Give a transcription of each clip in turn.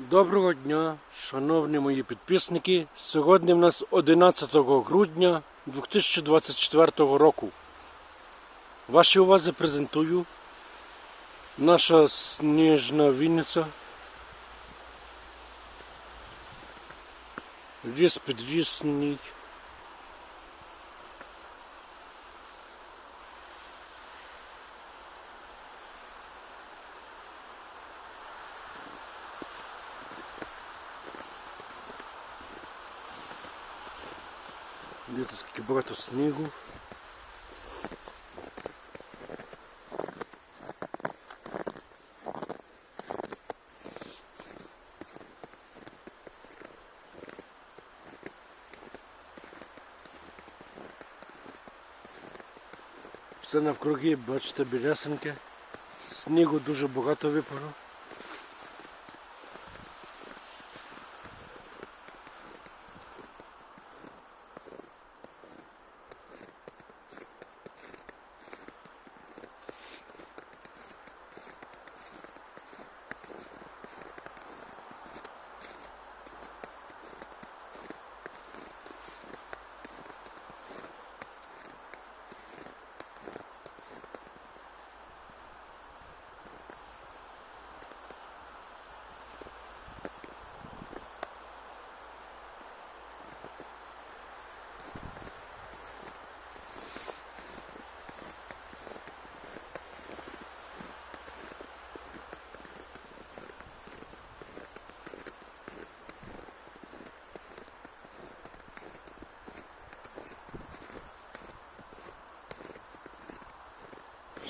Доброго дня, шановні мої підписники. Сьогодні в нас 11 грудня 2024 року. Вашій увазі презентую наша сніжна Вінниця. Ліс підвісний. Дивіться, скільки багато снігу. Все навкруги, бачите, білясеньке. Снігу дуже багато випало.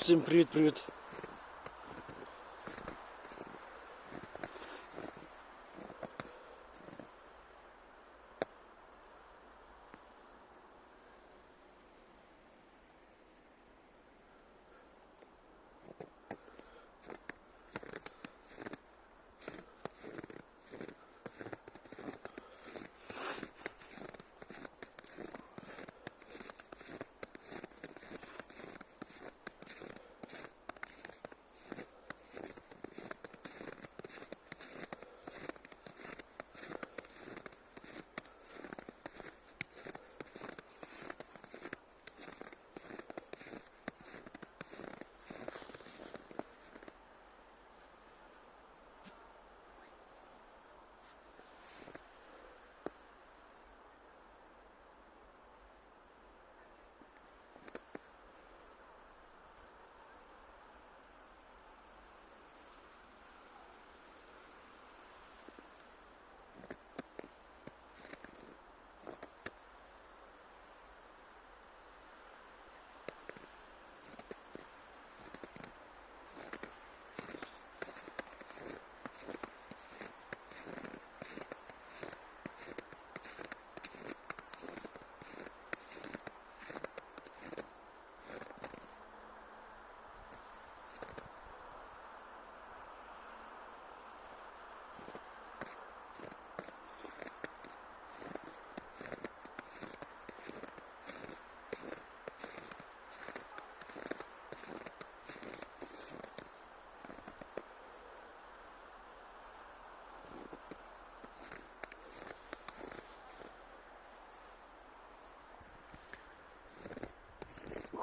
Всім привіт-привіт.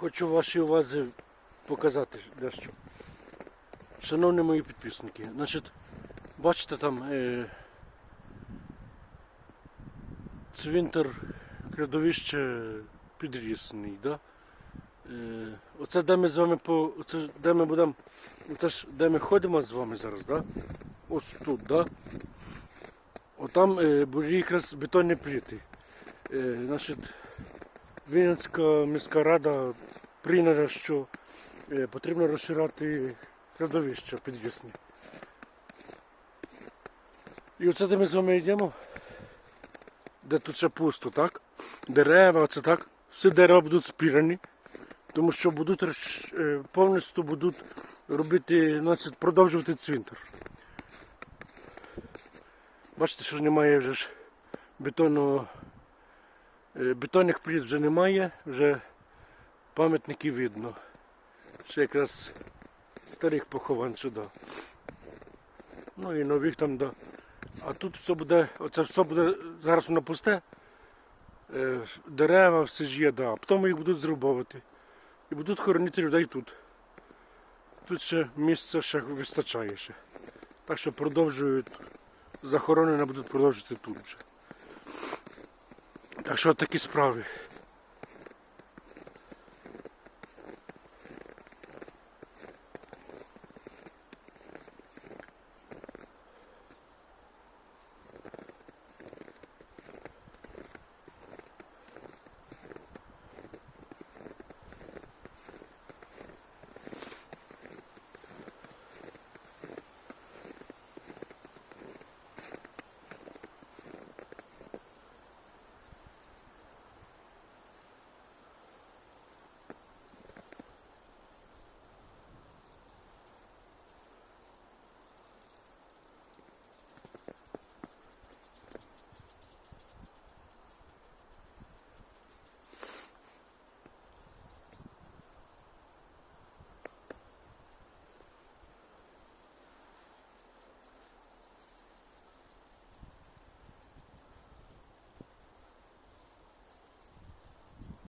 Хочу вашій увазі показати дещо. Шановні мої підписники, значить, бачите там е, цвинтар кладовище підрісний, да? Е, оце де ми з вами по. Оце ж де ми будемо. Оце ж де ми ходимо з вами зараз, да? Ось тут, да? Отам е, були якраз бетонні плити. Е, значить, Вінницька міська рада прийняла, що е, потрібно розширяти кладовища підвісні. І оце де ми з вами йдемо, де тут ще пусто, так? Дерева, оце так. Всі дерева будуть спірані, тому що будуть е, повністю будуть робити, значить, продовжувати цвинтар. Бачите, що немає вже ж бетонного Бетонних плит вже немає, вже пам'ятники видно. Ще якраз старих поховань сюди. Ну і нових там до А тут все буде, оце все буде, зараз воно пусте. Е, Дерева, все ж є, да. а потім їх будуть зрубовувати. І будуть хоронити людей тут. Тут ще місця ще вистачає ще. Так що продовжують захоронення будуть продовжувати тут вже. Так що такі справи.